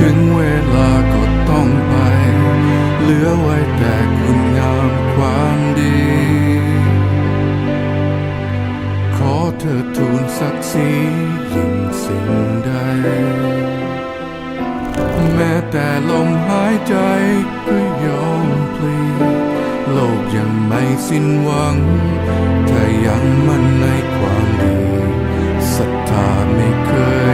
ถึงเวลาก็ต้องไป เหลือไว้แต่คุณงามความดี ขอเธอทูลศักดิ์ศรียิ่งสิ่งใด แม้แต่ลมหายใจก็ยอมพลีโลกยังไม่สิ้นหวัง ถ้ายังมั่นในความดีศรัทธาไม่เคยนาย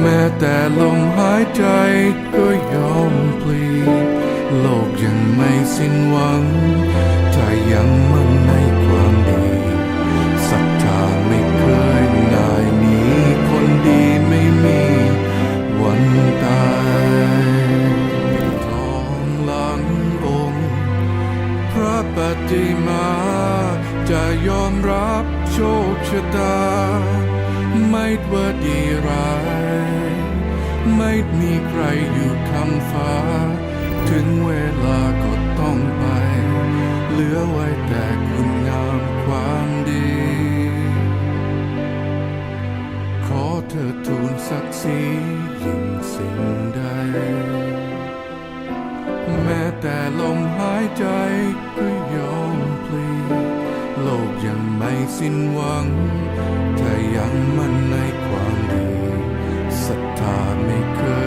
แม้แต่ลมหายใจก็ยอมพลีโลกยังไม่สิ้นหวัง ถ้ายังมั่นในความดีศรัทธาไม่เคยนายนี้คนดีไม่มีวันตายทองหลังองค์ พระปฏิมาจะยอมรับโชคชะตา ไม่ว่าดีร้าย ไม่มีใครอยู่คำฟ้า ถึงเวลาก็ต้องไป เหลือไว้แต่คุณงามความดี ขอเธอทูลศักดิ์ศรียิ่งสิ่งใด แม้แต่ลมหายใจก็ ไม่สิ้นหวัง ถ้ายังมั่นในความดีศรัทธาไม่เคย